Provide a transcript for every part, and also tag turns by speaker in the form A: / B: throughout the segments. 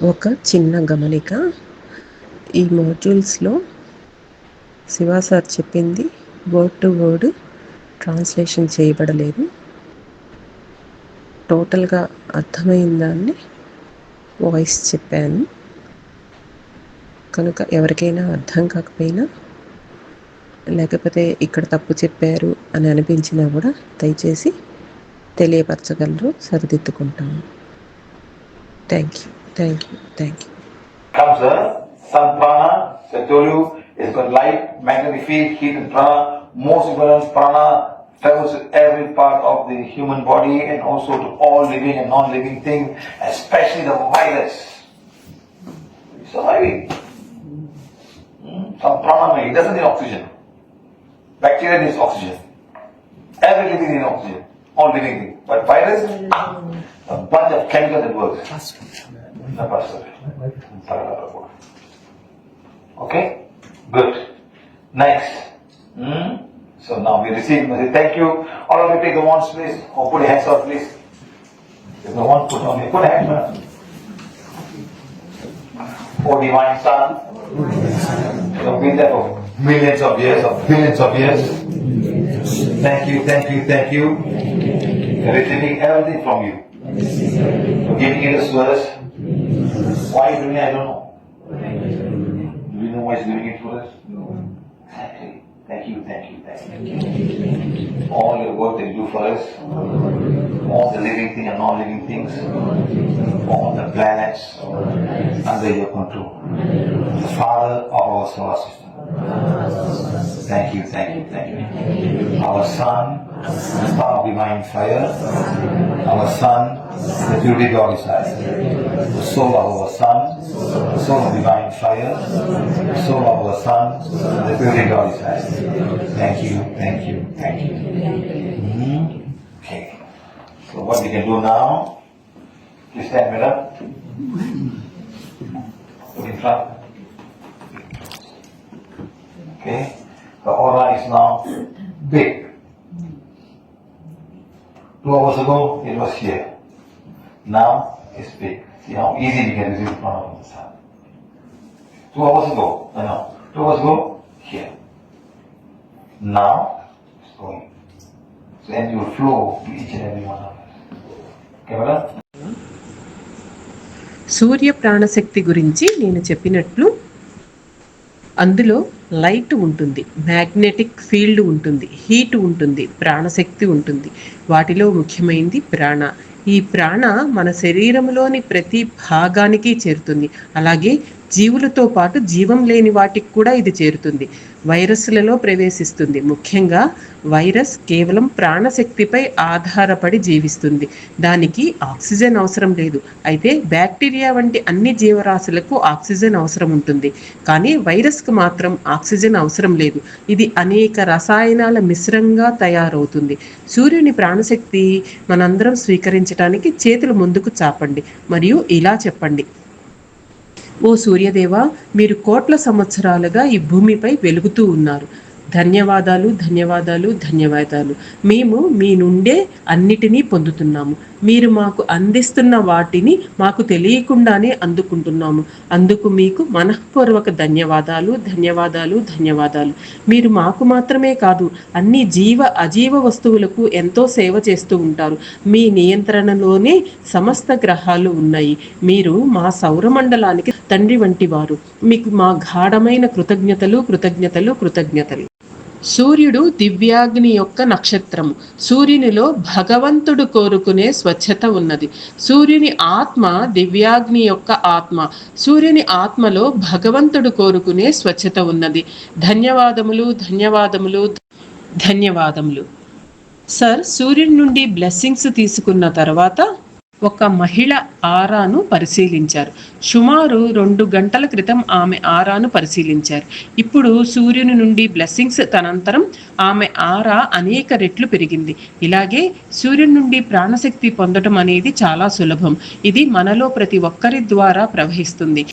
A: ఒక చిన్న గమనిక. ఈ మాడ్యూల్స్లో శివ సార్ చెప్పింది వర్డ్ టు వర్డ్ ట్రాన్స్లేషన్ చేయబడలేదు. టోటల్గా అర్థమైన దాన్ని వాయిస్ చెప్పాను. కనుక ఎవరికైనా అర్థం కాకపోయినా లేకపోతే ఇక్కడ తప్పు చెప్పారు అని అనిపించినా కూడా దయచేసి తెలియపరచగలరు సరిదిద్దుకుంటాము thank you Thank you. Thank you.
B: Comes the sun prana. So I told you it's got light, magnetic field, heat, and prana. Most important prana travels to every part of the human body and also to all living and non-living things, especially the virus. So maybe hmm? some prana it doesn't need oxygen. Bacteria needs oxygen. Every living needs oxygen. All living things. But virus, a bunch of chemicals that works. The pastor. Okay? Good. Next. Hmm? So now we receive message. Thank you. All of you take the wands, please. Or put your hands out, please. If the wand put on me, put a hand on. Oh divine son. You have been there for millions of years, or billions of years. Thank you, thank you, thank you. Receiving everything from you. Giving it to us. Why is doing it? I don't know. Do you know why he's doing it for us? No. Exactly. Thank you, thank you, thank you. All your work that you do for us, all the living things and non-living things, all the planets under your control. The Father of our solar system. Thank you, thank you, thank you. Our Son, the star of divine fire. Our Son, the purity God inside. The soul of our Son, the soul of divine fire. The soul of our Son, the purity God inside. Thank you, thank you, thank you. Mhm. Okay. So what we can do now, please stand mirror. Look in front. Okay. The aura is now big. Two hours ago, it was here. Now, it's big. See how easy we can receive the prana from the sun. Two hours ago, no, no. Two hours ago, here. Now, it's going. So and you flow to each and every one of us. Okay, brother?
A: Surya ప్రాణశక్తి గురించి నేను చెప్పినట్లు అందులో light ఉంటుంది magnetic field ఉంటుంది heat ఉంటుంది ప్రాణశక్తి ఉంటుంది. వాటిలో ముఖ్యమైనది ప్రాణ. ఈ ప్రాణ మన శరీరంలోని ప్రతి భాగానికి చేరుతుంది. అలాగే జీవులతో పాటు జీవం లేని వాటికి కూడా ఇది చేరుతుంది. వైరస్లలో ప్రవేశిస్తుంది. ముఖ్యంగా వైరస్ కేవలం ప్రాణశక్తిపై ఆధారపడి జీవిస్తుంది. దానికి ఆక్సిజన్ అవసరం లేదు. అయితే బ్యాక్టీరియా వంటి అన్ని జీవరాశులకు ఆక్సిజన్ అవసరం ఉంటుంది. కానీ వైరస్కు మాత్రం ఆక్సిజన్ అవసరం లేదు. ఇది అనేక రసాయనాల మిశ్రంగా తయారవుతుంది. సూర్యుని ప్రాణశక్తి మనందరం స్వీకరించడానికి చేతులు ముందుకు చాపండి. మరియు ఇలా చెప్పండి. ఓ సూర్యదేవ మీరు కోట్ల సంవత్సరాలుగా ఈ భూమిపై వెలుగుతూ ఉన్నారు. ధన్యవాదాలు ధన్యవాదాలు ధన్యవాదాలు. మేము మీ నుండే అన్నిటినీ పొందుతున్నాము. మీరు మాకు అందిస్తున్న వాటిని మాకు తెలియకుండానే అందుకుంటున్నాము. అందుకు మీకు మనఃపూర్వక ధన్యవాదాలు ధన్యవాదాలు ధన్యవాదాలు. మీరు మాకు మాత్రమే కాదు అన్ని జీవ అజీవ వస్తువులకు ఎంతో సేవ చేస్తూ ఉంటారు. మీ నియంత్రణలోనే సమస్త గ్రహాలు ఉన్నాయి. మీరు మా సౌరమండలానికి తండ్రి వంటి వారు మీకు మా గాఢమైన కృతజ్ఞతలు కృతజ్ఞతలు కృతజ్ఞతలు. సూర్యుడు దివ్యాగ్ని యొక్క నక్షత్రము. సూర్యునిలో భగవంతుడు కోరుకునే స్వచ్ఛత ఉన్నది. సూర్యుని ఆత్మ దివ్యాగ్ని యొక్క ఆత్మ. సూర్యుని ఆత్మలో భగవంతుడు కోరుకునే స్వచ్ఛత ఉన్నది. ధన్యవాదములు ధన్యవాదములు ధన్యవాదములు. సార్ సూర్యుడి నుండి బ్లెస్సింగ్స్ తీసుకున్న తర్వాత ఒక మహిళ ఆరాను పరిశీలించారు. సుమారు రెండు గంటల క్రితం ఆమె ఆరాను పరిశీలించారు. ఇప్పుడు సూర్యుని నుండి బ్లెస్సింగ్స్ తనంతరం ఆమె ఆరా అనేక రెట్లు పెరిగింది. ఇలాగే సూర్యుని నుండి ప్రాణశక్తి పొందడం అనేది చాలా సులభం. ఇది మనలో ప్రతి ఒక్కరి ద్వారా ప్రవహిస్తుంది.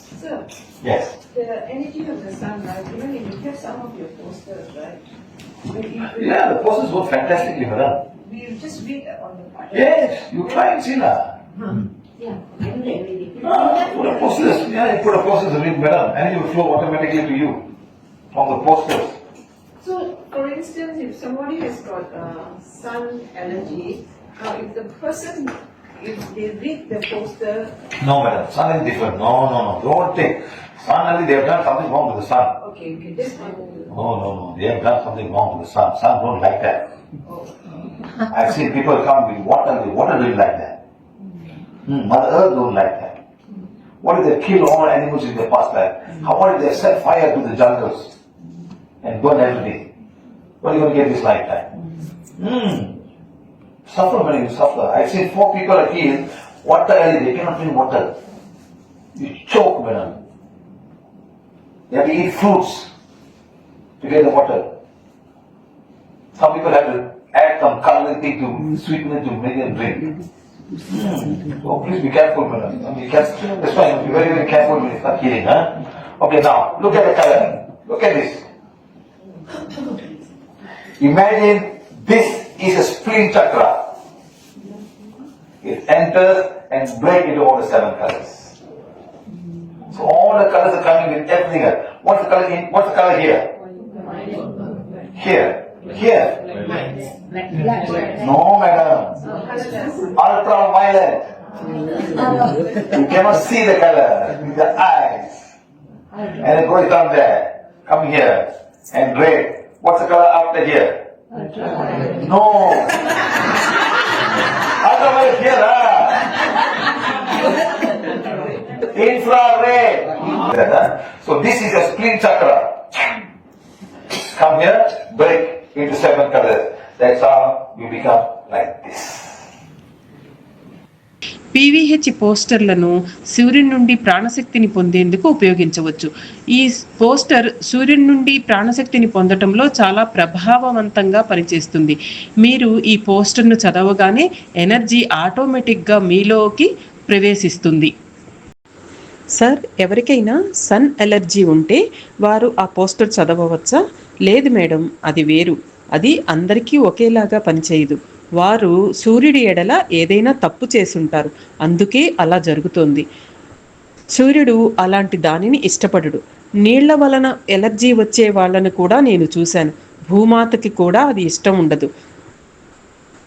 B: Yeah, the process was fantastically, brother.
C: We just made that on the point.
B: Yes, you try and see that.
C: Yeah, I do the LED.
B: Ah, put a. Yeah, you put a posters, madam, and it will flow automatically to you from the posters.
C: So, for instance, if somebody has got uh, sun allergy, now if the person, if they read the poster,
B: No, madam, sun is different. No, no, no. Don't think. Sun only they have done something wrong with the sun.
C: okay, okay, this one.
B: No, no, no. They have done something wrong with the sun. Sun don't like that.
C: Oh,
B: I've seen people come with water. The water don't like that. Hmm, Mother Earth don't like that. What if they kill all animals in the past life? How about if they set fire to the jungles and burn everything? What are you going to get this lifetime? Hmm. Suffer when you suffer. I've seen four people are healed. Water, they cannot drink water. You choke, madam. They have to eat fruits to get the water. Some people have to add some coloring thing to sweeten it to make them drink. So please be careful, madam. You can- That's why be very, very careful when you start healing, huh? Okay, now, look at the color. Look at this. Imagine this is a spleen chakra. It enters and breaks into all the seven colors. So all the colors are coming with everything. else. What's the color in, what's the color here? Here. Here. No, madam. Ultraviolet. You cannot see the color with the eyes. And it goes down there. Come here. And red. What's the color after here? No. Ultraviolet here, ah. Infrared. So this is a spleen chakra. Come here, break into seven colors. That's how you become like this.
A: పీవీహెచ్ పోస్టర్లను సూర్యుని నుండి ప్రాణశక్తిని పొందేందుకు ఉపయోగించవచ్చు ఈ poster సూర్యుని నుండి ప్రాణశక్తిని పొందటంలో చాలా ప్రభావవంతంగా పనిచేస్తుంది మీరు ఈ పోస్టర్ను చదవగానే ఎనర్జీ ఆటోమేటిక్గా మీలోకి ప్రవేశిస్తుంది సార్ ఎవరికైనా సన్ ఎలర్జీ ఉంటే వారు ఆ పోస్టర్ చదవవచ్చా లేదు మేడం అది వేరు. అది అందరికీ ఒకేలాగా పనిచేయదు. వారు సూర్యుడి ఎడల ఏదైనా తప్పు చేసుంటారు. అందుకే అలా జరుగుతోంది. సూర్యుడు అలాంటి దానిని ఇష్టపడడు. నీళ్ళ వలన ఎలర్జీ వచ్చే వాళ్ళను కూడా నేను చూశాను. భూమాతకి కూడా అది ఇష్టం ఉండదు.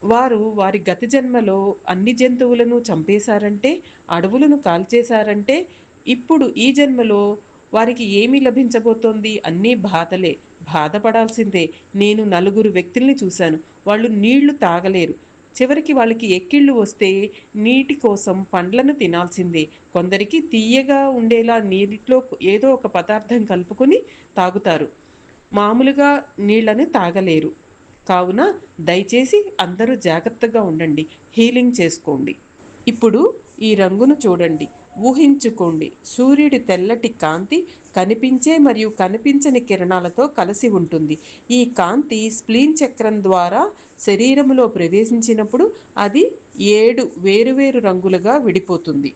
A: వారు వారి గత జన్మలో అన్ని జంతువులను చంపేశారంటే అడవులను కాల్చేశారంటే ఇప్పుడు ఈ జన్మలో వారికి ఏమి లభించబోతోంది అన్నీ బాధలే. బాధపడాల్సిందే. నేను నలుగురు వ్యక్తుల్ని చూశాను. వాళ్ళు నీళ్ళు తాగలేరు. చివరికి వాళ్ళకి ఎక్కిళ్ళు వస్తే నీటి కోసం పండ్లను తినాల్సిందే. కొందరికి తీయగా ఉండేలా నీటిలో ఏదో ఒక పదార్థం కలుపుకొని తాగుతారు. మామూలుగా నీళ్ళని తాగలేరు. కావున దయచేసి అందరూ జాగ్రత్తగా ఉండండి. హీలింగ్ చేసుకోండి. ఇప్పుడు ఈ రంగును చూడండి. ఊహించుకోండి. సూర్యుడి తెల్లటి కాంతి కనిపించే మరియు కనిపించని కిరణాలతో కలిసి ఉంటుంది. ఈ కాంతి స్ప్లీన్ చక్రం ద్వారా శరీరంలో ప్రవేశించినప్పుడు అది ఏడు వేరువేరు రంగులుగా విడిపోతుంది.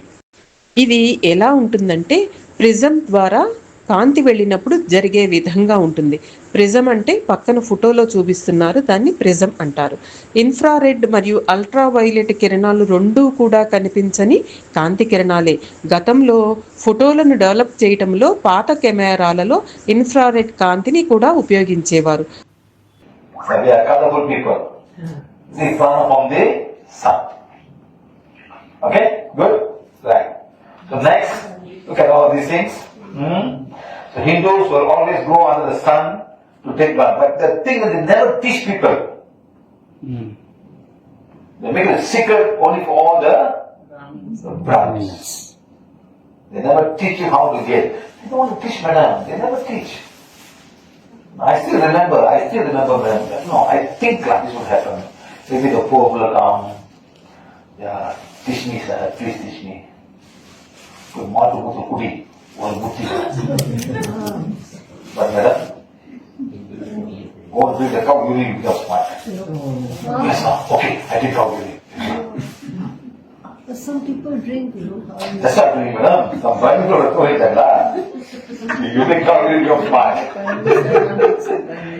A: ఇది ఎలా ఉంటుందంటే ప్రిజం ద్వారా కాంతి వెళ్ళినప్పుడు జరిగే విధంగా ఉంటుంది ప్రిజం అంటే పక్కన ఫోటోలో చూపిస్తున్నారు దాన్ని ప్రిజం అంటారు ఇన్ఫ్రారెడ్ మరియు అల్ట్రా వైలెట్ కిరణాలు రెండూ కూడా కనిపించని కాంతి కిరణాలే గతంలో ఫోటోలను డెవలప్ చేయటంలో పాత కెమెరాలలో ఇన్ఫ్రారెడ్ కాంతిని కూడా ఉపయోగించేవారు.
B: Okay, good? Right. So next, look at all these things. Hmm? So Hindus will always go under the sun to take bath. But the thing is they never teach people. They make it a secret only for all the, the Brahmins. They never teach you how to get. They don't want to teach, madam. They never teach. I still remember, I still remember when, no, I think like this would happen. Maybe the poor will come, yeah, teach me, sir, please teach me. Good morning, to Madam, cow urine because smart. Yes, sir, okay, I drink cow urine.
D: But some people drink, you know.
B: That's not doing, madam. Some blind people are doing that, lah. You drink cow urine, you're.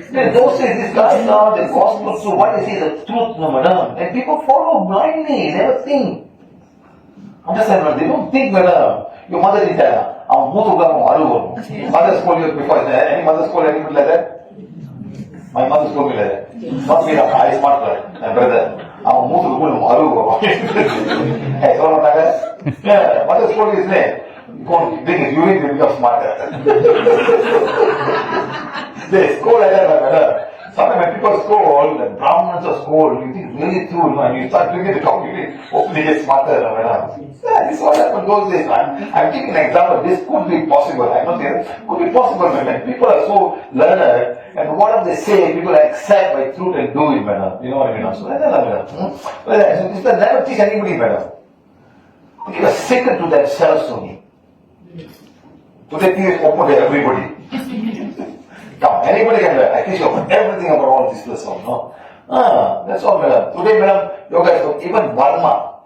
B: Then those say this guy now the gospel, so what is he the truth, no madam? And people follow blindly, never think. Understand, madam? They don't think whether your mother did that. அவன் மூணுக்கு அவன் அழுவோம். Mother school your because any mother school any பிள்ளை my mother school பிள்ளை must be I smart brother அவன் மூத்துக்கு மூணு அழுவோம் சொல்ல மாட்டாங்க? Mother school is nothing is during become smart school என்ன it? It, they. Sometimes when people scold, the Brahmins are scold, you think really true, you know, and you start the coffee, you hopefully get smarter, you know. Yeah, this is what happened those days, man. I'm giving an example, this could be possible, I'm not saying, could be possible, man. People are so learned, and whatever they say, people accept by truth and do it, man. You know what I mean? So. Hmm? This will never teach anybody, man. They give a secret to themselves only. Today, thing is open to everybody. Come, anybody can learn. I teach you everything about all this lesson, no? Ah, that's all, madam. Today, madam, yoga is even Varma.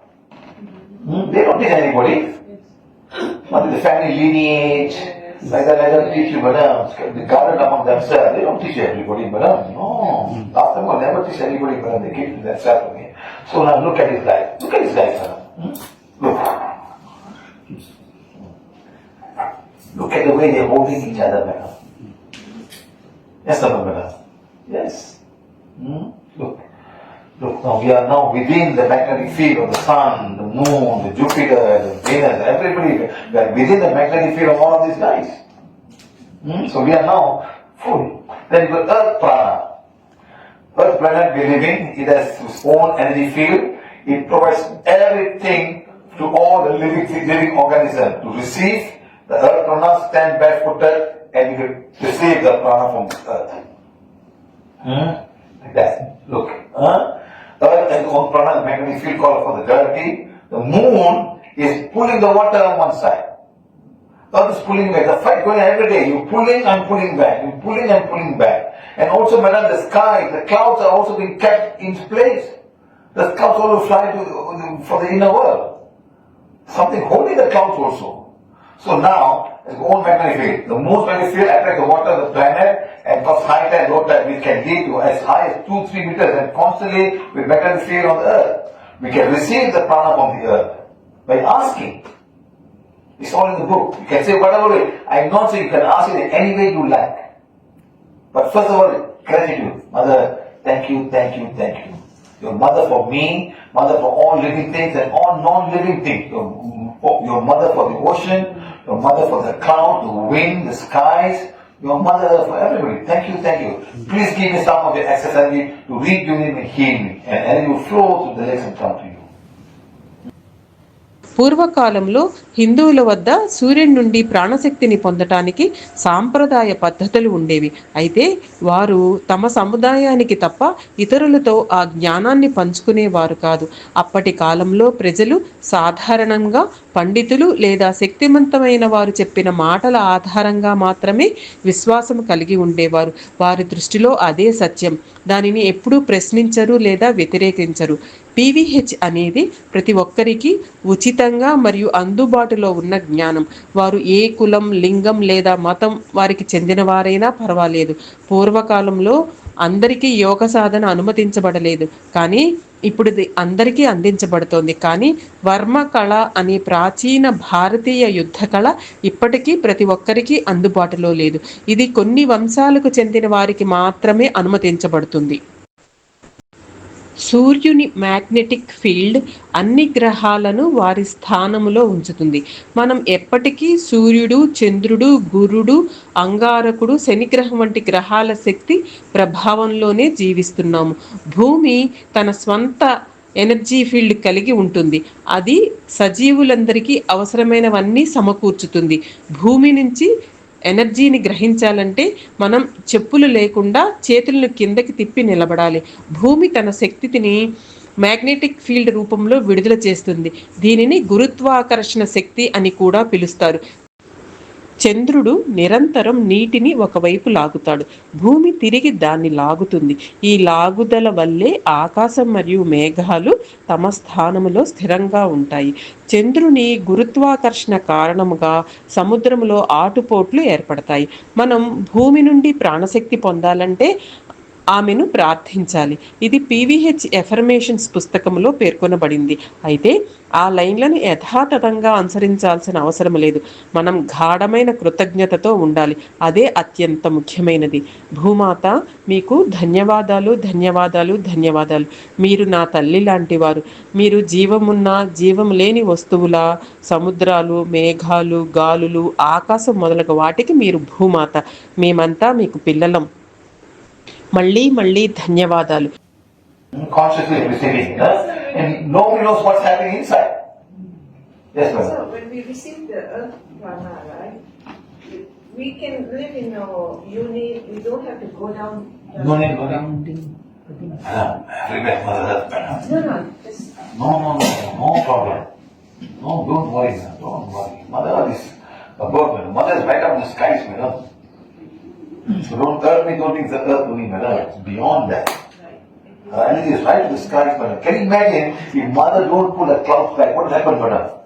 B: Hmm? They don't teach anybody. What is the family lineage? Like that, like that, teach you, madam. The garden among themselves. They don't teach everybody, madam. No. Last time, will never teach anybody, madam. They keep to themselves only. So now look at his life. Look at his life, madam. Hmm? Look. Look at the way they're holding each other, madam. Yes, no. Yes. Hmm? Look. Look, now we are now within the magnetic field of the sun, the moon, the Jupiter, the Venus, everybody. We are within the magnetic field of all of these guys. Hmm? So we are now full. Then you got Earth Prana. Earth planet we live in, it has its own energy field. It provides everything to all the living, living organisms to receive the earth prana, stand barefooted, and you can receive the prana from the earth. Hmm? Like that. Look. Huh? Earth has its own prana, magnetic field called for the gravity. The moon is pulling the water on one side. Earth is pulling back. The fight going every day. You're pulling and pulling back. You're pulling and pulling back. And also, madam, the sky, the clouds are also being kept in place. The clouds also fly to, for the inner world. Something holding the clouds also. So now, it's own magnetic field. The moon's magnetic field attracts the water the planet and cause high tide, low tide, which can lead to as high as 2, 3 meters and constantly with magnetic field on the earth. We can receive the prana from the earth by asking. It's all in the book. You can say whatever way. I'm not saying you can ask it in any way you like. But first of all, gratitude. Mother, thank you, thank you, thank you. Your mother for me, mother for all living things and all non-living things. Your, your mother for the ocean, your mother for the cloud, the wind, the skies, your mother for everybody. Thank you, thank you. Please give me some of your excess energy to rejuvenate me, and heal me. And energy will flow through the legs and come to you.
A: పూర్వకాలంలో హిందువుల వద్ద సూర్యుడి నుండి ప్రాణశక్తిని పొందటానికి సాంప్రదాయ పద్ధతులు ఉండేవి. అయితే వారు తమ సముదాయానికి తప్ప ఇతరులతో ఆ జ్ఞానాన్ని పంచుకునేవారు కాదు. అప్పటి కాలంలో ప్రజలు సాధారణంగా పండితులు లేదా శక్తివంతమైన వారు చెప్పిన మాటల ఆధారంగా మాత్రమే విశ్వాసం కలిగి ఉండేవారు. వారి దృష్టిలో అదే సత్యం. దానిని ఎప్పుడూ ప్రశ్నించరు లేదా వ్యతిరేకించరు. పీవీహెచ్ అనేది ప్రతి ఒక్కరికి ఉచితంగా మరియు అందుబాటులో ఉన్న జ్ఞానం. వారు ఏ కులం లింగం లేదా మతం వారికి చెందినవారైనా పర్వాలేదు. పూర్వకాలంలో అందరికీ యోగ సాధన అనుమతించబడలేదు. కానీ ఇప్పుడు అందరికీ అందించబడుతోంది. కానీ వర్మ కళ అనే ప్రాచీన భారతీయ యుద్ధ కళ ఇప్పటికీ ప్రతి ఒక్కరికి అందుబాటులో లేదు. ఇది కొన్ని వంశాలకు చెందిన వారికి మాత్రమే అనుమతించబడుతుంది. సూర్యుని మ్యాగ్నెటిక్ ఫీల్డ్ అన్ని గ్రహాలను వారి స్థానములో ఉంచుతుంది. మనం ఎప్పటికీ సూర్యుడు చంద్రుడు గురుడు అంగారకుడు శనిగ్రహం వంటి గ్రహాల శక్తి ప్రభావంలోనే జీవిస్తున్నాము. భూమి తన స్వంత ఎనర్జీ ఫీల్డ్ కలిగి ఉంటుంది. అది సజీవులందరికీ అవసరమైనవన్నీ సమకూర్చుతుంది. భూమి నుంచి ఎనర్జీని గ్రహించాలంటే మనం చెప్పులు లేకుండా చేతులను కిందకి తిప్పి నిలబడాలి. భూమి తన శక్తిని మ్యాగ్నెటిక్ ఫీల్డ్ రూపంలో విడుదల చేస్తుంది. దీనిని గురుత్వాకర్షణ శక్తి అని కూడా పిలుస్తారు. చంద్రుడు నిరంతరం నీటిని ఒకవైపు లాగుతాడు. భూమి తిరిగి దాన్ని లాగుతుంది. ఈ లాగుదల వల్లే ఆకాశం మరియు మేఘాలు తమ స్థానములో స్థిరంగా ఉంటాయి. చంద్రుని గురుత్వాకర్షణ కారణముగా సముద్రంలో ఆటుపోట్లు ఏర్పడతాయి. మనం భూమి నుండి ప్రాణశక్తి పొందాలంటే ఆమెను ప్రార్థించాలి. ఇది పీవీహెచ్ ఎఫర్మేషన్స్ పుస్తకంలో పేర్కొనబడింది. అయితే ఆ లైన్లను యథాతథంగా అనుసరించాల్సిన అవసరం లేదు. మనం గాఢమైన కృతజ్ఞతతో ఉండాలి. అదే అత్యంత ముఖ్యమైనది. భూమాత మీకు ధన్యవాదాలు ధన్యవాదాలు ధన్యవాదాలు. మీరు నా తల్లి లాంటి వారు మీరు జీవమున్న జీవం లేని వస్తువుల సముద్రాలు మేఘాలు గాలులు ఆకాశం మొదలగు వాటికి మీరు భూమాత. మేమంతా మీకు పిల్లలం. మళ్ళీ మళ్ళీ ధన్యవాదాలు
B: consciously receiving, huh? and nobody knows what's happening inside. Yes, madam.
C: So when we receive the earth prana, right, we can live in our unit, we don't have to go down. the-
B: No need, no need. Madam, everywhere mother earth, madam.
C: No, no, just,
B: No, no, no, no problem. No, don't worry, madam, don't worry. Mother earth is above, madam. Mother is right up in the skies, madam. Mm. So don't earth me, don't the earth only, madam. It's beyond that. Her energy is right in the skies, madam. Can you imagine if mother don't pull the clouds back, what will happen, madam?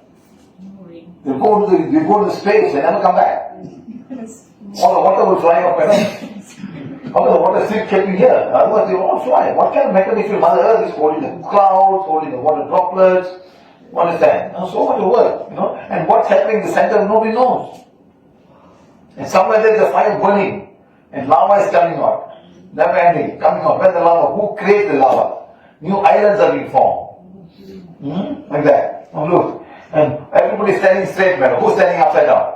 B: You go to the, you go to the space and never come back. All the water will fly up, madam. How the water still kept in here? Otherwise they will all fly. What kind of mechanical Mother Earth is holding the clouds, holding the water droplets? You understand? Now, so much work, you know. And what's happening in the center, nobody knows. And somewhere there is a fire burning, and lava is coming out. Never ending, coming out. Where's the lava? Who creates the lava? New islands are being formed. Hmm? Like that. Oh, look. And everybody is standing straight, madam. Who's standing upside down?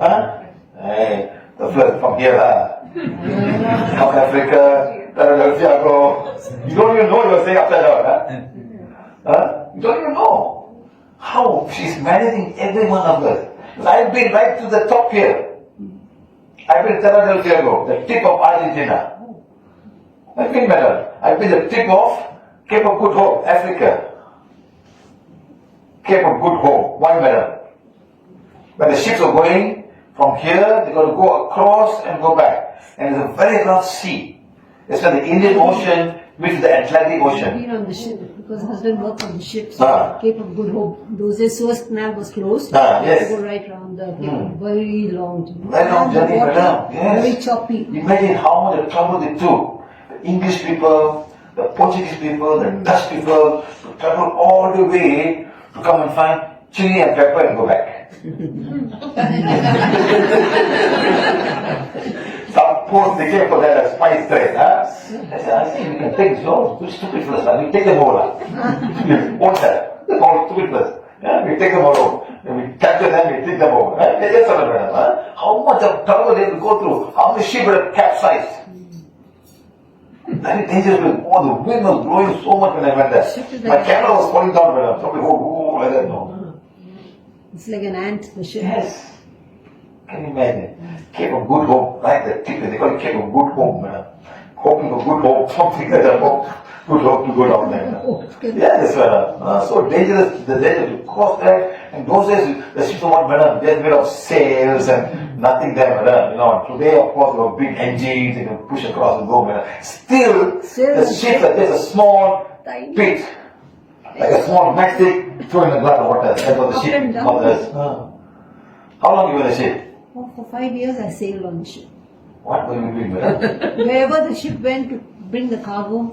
B: Huh? Hey, the flood from here, huh? South Africa. You don't even know you're staying upside down, huh? Huh? You don't even know. How she's managing every one of us. I've been right to the top here. I've been Terra del Fuego, the tip of Argentina. I've been better. I've been the tip of Cape of Good Hope, Africa. Cape of Good Hope, one better. When the ships are going from here, they're going to go across and go back. And it's a very large sea. It's like the Indian Ocean meets the Atlantic Ocean.
D: been on the ship because husband worked on the ship.
B: Ah.
D: Cape of Good Hope. Those days Suez Canal was closed.
B: Ah, yes.
D: to go right around the Cape.
B: Hmm.
D: Very long journey.
B: Very long journey, madam. Yes.
D: Very choppy.
B: Imagine how much trouble they took. The English people, the Portuguese people, the Dutch people, to travel all the way to come and find chili and pepper and go back. Suppose they came for that spice trade, huh? I said, I think we can take those two stupid huh? we take them over. What's that? All stupid fellas. Yeah, we take them all we capture them, we take them over. Huh? Just understand, huh? How much of trouble they to go through, how many ship would have capsized. Very dangerous, oh, the wind was blowing so much when I went there. My camera was falling down, madam. Somebody, oh, oh, like that, no.
D: It's like an ant, the ship.
B: Yes. Can you imagine? Cape of Good Hope, like The tip, they call it Cape of Good Hope, man. Hoping for good hope, something like that. Hope, good hope to go down there. man. Yes, madam. Uh, so dangerous, the danger to cross there. And those days, the ships were what, madam? They're made of sails and nothing there, madam. You know, today, of course, there were big engines, you can push across and go, madam. Still,
D: Still,
B: the ships are just a small
D: Tiny.
B: pit. Like a small matchstick thrown in a glass of water. That's what the ship. Uh. How long you were in the ship?
D: Five years I sailed on the ship.
B: What were you doing, madam?
D: Wherever the ship went to bring the cargo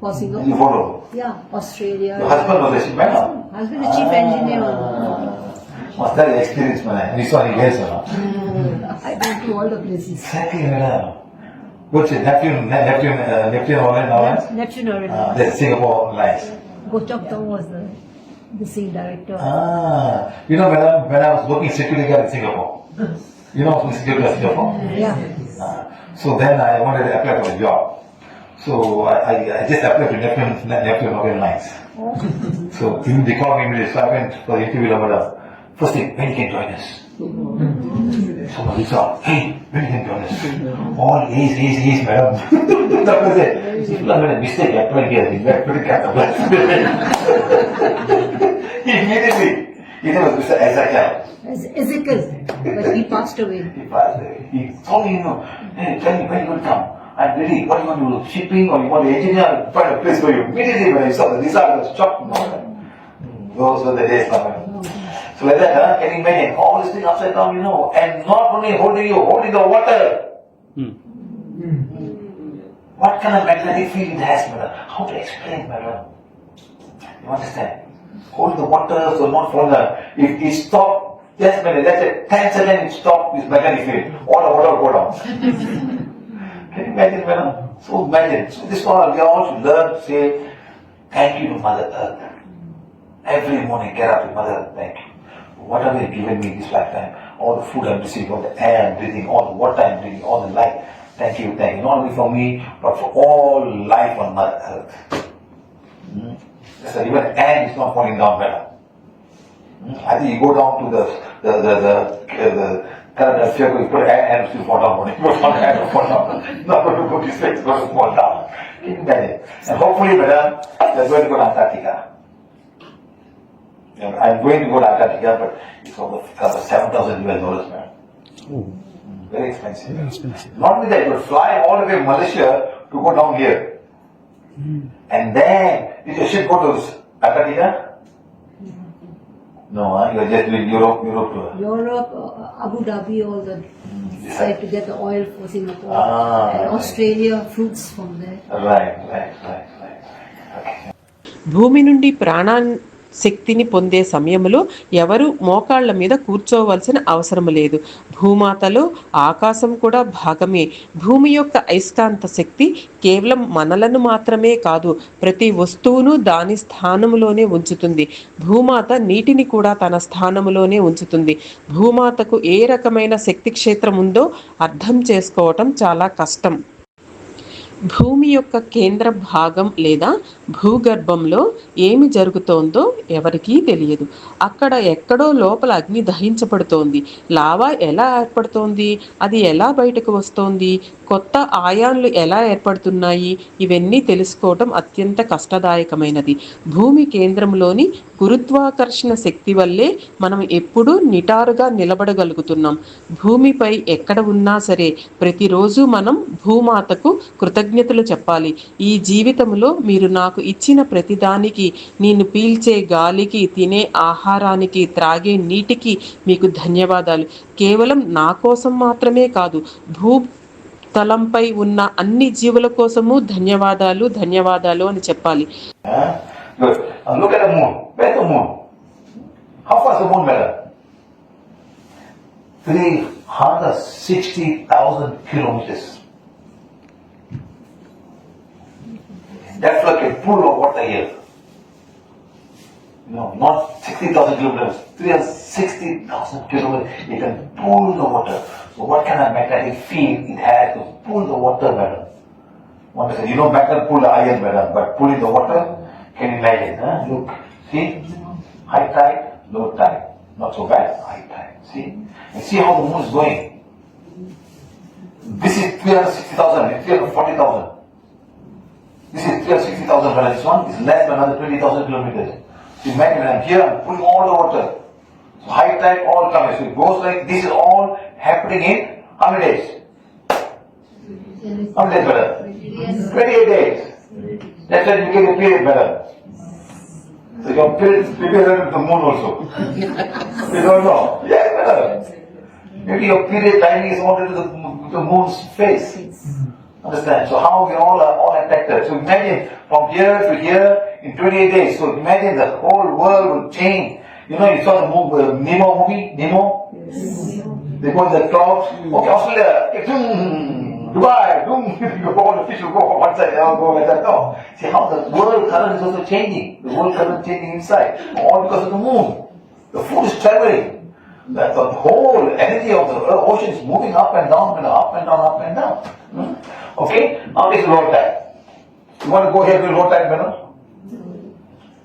D: for
B: You
D: Singapore.
B: follow.
D: Yeah, Australia.
B: Your husband was a shipman, huh?
D: Husband is chief engineer.
B: Ah, Must have experience, man. You saw any years, huh?
D: I went to all the places.
B: Exactly, madam. What's it? Neptune, Neptune, uh, Neptune Island, now,
D: Neptune already.
B: uh, that's Singapore Lines.
D: Gochok Tong was the, the scene director.
B: Ah, you know, madam, when I was working security guard in Singapore, you know, from security guard Singapore.
D: Yeah.
B: Uh, so then I wanted to apply for a job. So I, I, I just applied to Neptune, Neptune Orient Lines. So even they called me immediately, so I went for the interview. Madam. First thing, when you can join us? Somebody saw, hey, when you can join us? All A's, A's, A's, madam. that was it. People have made a mistake, I applied here. He went to the Immediately, his name was Mr. Ezekiel.
D: As Ezekiel, but he passed away.
B: He passed away. He told me, you know, hey, tell me when you will come. I'm ready. What do you want to do? Shipping or you want to engineer? I'll find a place for you. Immediately when I saw the result, I was shocked. Those were the days, my man. So like that, huh? Can you imagine? All this thing upside down, you know, and not only holding you, holding the water. Hmm. What kind of magnetic field it has, madam? How to explain, madam? You understand? Hold the water so not down. If it stop, just minute, that's it. 10 seconds it stop this magnetic field. All the water will go down. Can you imagine, madam? So imagine. So this one, we all should learn to say, thank you to Mother Earth. Every morning, get up to Mother Earth, thank you. Whatever you've given me this lifetime, all the food I'm receiving, all the air I'm breathing, all the water I'm breathing, all the light. Thank you, thank you. Not only for me, but for all life on Mother Earth. Hmm? So even ant is not falling down, madam. Hmm? I think you go down to the the the the, uh, the current affair, you put ant and still fall down. When you put on will fall down. Not going to put his face, going to fall down. Can you imagine? And hopefully, madam, they're going to go to Antarctica. And I'm going to go to Antarctica, but it's over seven thousand US dollars, man. Mm, Very expensive. Not only that, you fly all the way to Malaysia to go down here. And then, did your ship go to Antarctica? No, huh? you're just doing Europe, Europe tour.
D: Europe, uh, Abu Dhabi, all the decide to get the oil for Singapore.
B: Ah.
D: and Australia, fruits from there.
B: Right, right, right, right. Okay.
A: భూమి నుండి ప్రాణా శక్తిని పొందే సమయంలో ఎవరు మోకాళ్ళ మీద కూర్చోవలసిన అవసరం లేదు. భూమాతలో ఆకాశం కూడా భాగమే. భూమి యొక్క అయస్కాంత శక్తి కేవలం మనలను మాత్రమే కాదు ప్రతి వస్తువును దాని స్థానములోనే ఉంచుతుంది. భూమాత నీటిని కూడా తన స్థానములోనే ఉంచుతుంది. భూమాతకు ఏ రకమైన శక్తి క్షేత్రం ఉందో అర్థం చేసుకోవటం చాలా కష్టం. భూమి యొక్క కేంద్ర భాగం లేదా భూగర్భంలో ఏమి జరుగుతోందో ఎవరికీ తెలియదు. అక్కడ ఎక్కడో లోపల అగ్ని దహించబడుతోంది. లావా ఎలా ఏర్పడుతోంది? అది ఎలా బయటకు వస్తోంది? కొత్త ఆయాన్లు ఎలా ఏర్పడుతున్నాయి? ఇవన్నీ తెలుసుకోవటం అత్యంత కష్టదాయకమైనది. భూమి కేంద్రంలోని గురుత్వాకర్షణ శక్తి వల్లే మనం ఎప్పుడూ నిటారుగా నిలబడగలుగుతున్నాం. భూమిపై ఎక్కడ ఉన్నా సరే ప్రతిరోజు మనం భూమాతకు కృతజ్ఞతలు చెప్పాలి. ఈ జీవితంలో మీరు నాకు ఇచ్చిన ప్రతిదానికి నేను పీల్చే గాలికి తినే ఆహారానికి త్రాగే నీటికి మీకు ధన్యవాదాలు. కేవలం నా కోసం మాత్రమే కాదు భూ తలంపై ఉన్న అన్ని జీవుల కోసము ధన్యవాదాలు ధన్యవాదాలు అని చెప్పాలి.
B: Three hundred sixty thousand kilometers. Like a pool of water here. No, not 60,000 kilometers, 360,000 kilometers. You can pull the water. So what kind of magnetic field it has to pull the water, madam? One second. You know magnet pull the iron, better, but pulling the water, can you imagine? Huh? Look, see? High tide, low tide. Not so bad, high tide. See? And see how the moon is going. This is 360,000, it's 340,000. This is 360,000 but this one is less than another 20,000 kilometers. So imagine when I'm here, I'm pulling all the water. So high tide, all coming. So it goes like, this is all happening in how many days? How many days, brother? 28 days. That's why you get a period, brother. So your period is prepared with the moon also. you don't know. Yes, brother. Maybe your period timing is already the, the moon's face. Understand? So how we all are all affected. So imagine from here to here in 28 days. So imagine the whole world will change. You know, you saw the movie, uh, Nemo movie, Nemo. They go in the clouds. Okay, Australia, zoom, Dubai, zoom. all the fish will go from one side, they all go like that. No. See how the world current is also changing. The world current changing inside. All because of the moon. The food is traveling. That the whole energy of the ocean is moving up and down and up and down, up and down. Hmm? Okay? Now this is low tide. You want to go here to low tide, madam?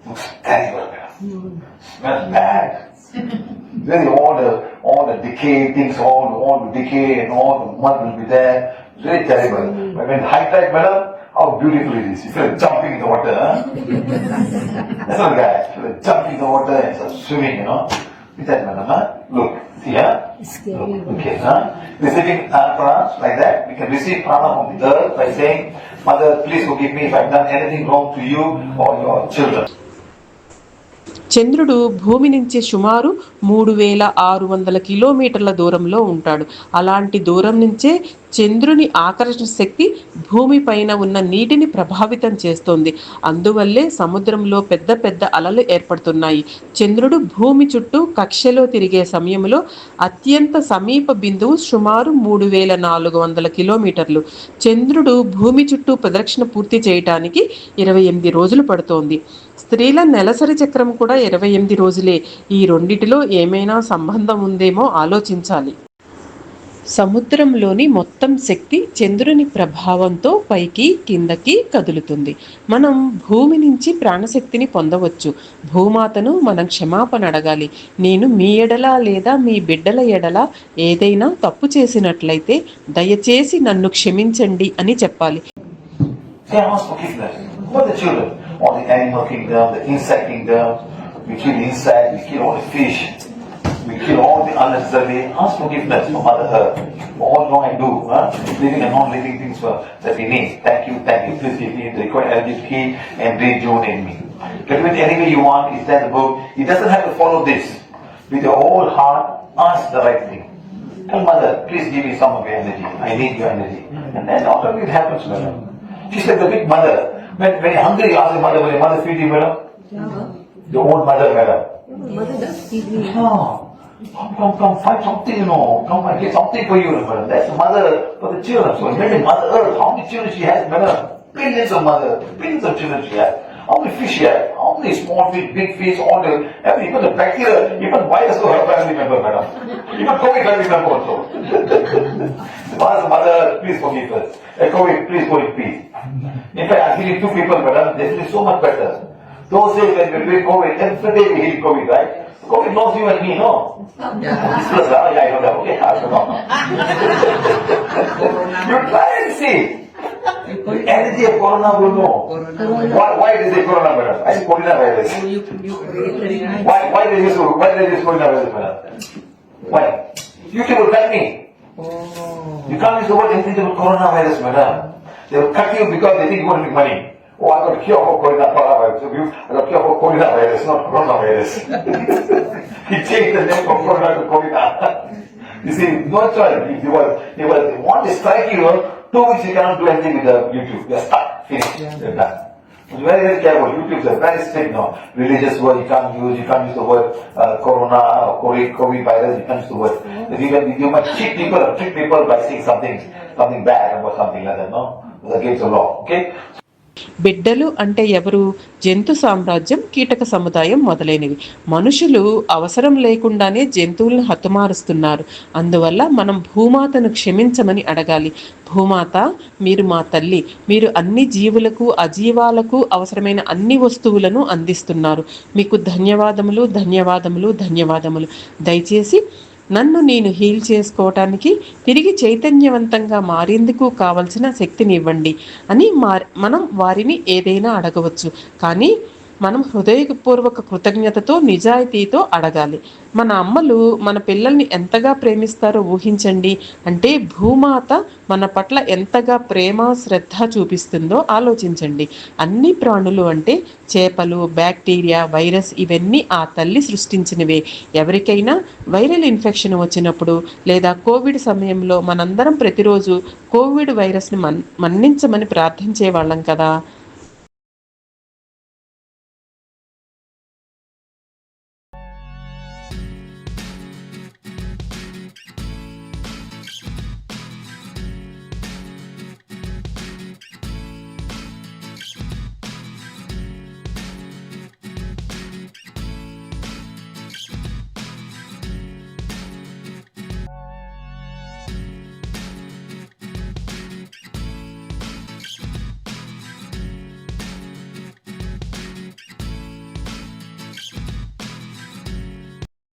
B: Looks terrible, madam. Smells bad. Really, all the all the decay things, all all the decay and all the mud will be there. It's really terrible. But when high tide, madam, how beautiful it is. You feel like jumping in the water, huh? That's not guy. You feel like jumping in the water and start swimming, you know. At that, madam, huh? Look, see,
D: scary.
B: Look, okay, huh? Receiving uh, prana like that, we can receive prana from the earth by saying, Mother, please forgive me if I've done anything wrong to you or your children.
A: చంద్రుడు భూమి నుంచి సుమారు మూడు వేల ఆరు వందల కిలోమీటర్ల దూరంలో ఉంటాడు అలాంటి దూరం నుంచే చంద్రుని ఆకర్షణ శక్తి భూమి పైన ఉన్న నీటిని ప్రభావితం చేస్తోంది. అందువల్లే సముద్రంలో పెద్ద పెద్ద అలలు ఏర్పడుతున్నాయి. చంద్రుడు భూమి చుట్టూ కక్షలో తిరిగే సమయంలో అత్యంత సమీప బిందువు సుమారు మూడు వేల నాలుగు వందల కిలోమీటర్లు. చంద్రుడు భూమి చుట్టూ ప్రదక్షిణ పూర్తి చేయటానికి ఇరవై ఎనిమిది రోజులు పడుతోంది. స్త్రీల నెలసరి చక్రం కూడా ఇరవై ఎనిమిది రోజులే. ఈ రెండిటిలో ఏమైనా సంబంధం ఉందేమో ఆలోచించాలి. సముద్రంలోని మొత్తం శక్తి చంద్రుని ప్రభావంతో పైకి కిందకి కదులుతుంది. మనం భూమి నుంచి ప్రాణశక్తిని పొందవచ్చు. భూమాతను మనం క్షమాపణ అడగాలి. నేను మీ ఎడల లేదా మీ బిడ్డల ఎడల ఏదైనా తప్పు చేసినట్లయితే దయచేసి నన్ను క్షమించండి అని చెప్పాలి.
B: The. We kill insect, we kill all the fish. We kill all the unnecessary. Ask forgiveness for Mother Earth. All wrong I do. Huh? Living and non-living things for, that we need. Thank you, thank you. Please give me the required energy heal and in me. Get with any way you want. Is that the book? He doesn't have to follow this. With your whole heart, ask the right thing. Tell mother, please give me some of your energy. I need your energy. And then automatically it happens, madam. She's like the big mother. When, when you're hungry, you ask the mother, will your mother feed you, madam?
D: Yeah.
B: The old mother, madam.
D: Mother does feed me.
B: Oh, come, come, come, find something, you know. Come and get something for you, madam. That's the mother for the children. So imagine Mother Earth, how many children she has, madam? Billions of mother, billions of children she has. How many fish she has? How many small fish, big fish, all the, every, even the bacteria, even virus to her family member, madam. Even COVID family member also. Ask mother, please forgive us. Uh, COVID, please go in peace. In fact, I'm healing two people, madam. They feel so much better. Those days when we doing COVID, every day we heal COVID, right? COVID knows you and me, no? This was, yeah, I know that. Okay, I don't know. you try and see. The energy of Corona will know. Why, why is it Corona, madam? I think coronavirus. Why, why they use, why they use coronavirus, madam? Why? YouTube will cut me. You can't use the word anything about coronavirus, madam. They will cut you because they think you want to make money. Oh, I got a cure coronavirus. So you, I got a cure for coronavirus, not coronavirus. he changed the name from corona to corona. you see, no choice. If you were, if you were, they want to strike you, two weeks you cannot do anything with the YouTube. You're stuck. Finished. You're done. Very, very careful. YouTube is very strict now. Religious word you can't use. You can't use the word uh, corona or COVID, COVID virus. You can't use the word. You, can, you might cheat people or trick people by saying something, something bad or something like that. No, it's against the law. Okay.
A: బిడ్డలు అంటే ఎవరు? జంతు సామ్రాజ్యం కీటక సముదాయం మొదలైనవి. మనుషులు అవసరం లేకుండానే జంతువులను హతుమారుస్తున్నారు. అందువల్ల మనం భూమాతను క్షమించమని అడగాలి. భూమాత మీరు మా తల్లి మీరు అన్ని జీవులకు అజీవాలకు అవసరమైన అన్ని వస్తువులను అందిస్తున్నారు. మీకు ధన్యవాదములు ధన్యవాదములు ధన్యవాదములు. దయచేసి నన్ను నేను హీల్ చేసుకోవటానికి తిరిగి చైతన్యవంతంగా మారేందుకు కావలసిన శక్తిని ఇవ్వండి అని మా మనం వారిని ఏదైనా అడగవచ్చు. కానీ మనం హృదయపూర్వక కృతజ్ఞతతో నిజాయితీతో అడగాలి. మన అమ్మలు మన పిల్లల్ని ఎంతగా ప్రేమిస్తారో ఊహించండి. అంటే భూమాత మన పట్ల ఎంతగా ప్రేమ శ్రద్ధ చూపిస్తుందో ఆలోచించండి. అన్ని ప్రాణులు అంటే చేపలు బ్యాక్టీరియా వైరస్ ఇవన్నీ ఆ తల్లి సృష్టించినవే. ఎవరికైనా వైరల్ ఇన్ఫెక్షన్ వచ్చినప్పుడు లేదా కోవిడ్ సమయంలో మనందరం ప్రతిరోజు కోవిడ్ వైరస్ని మన్ మన్నించమని ప్రార్థించే వాళ్ళం కదా.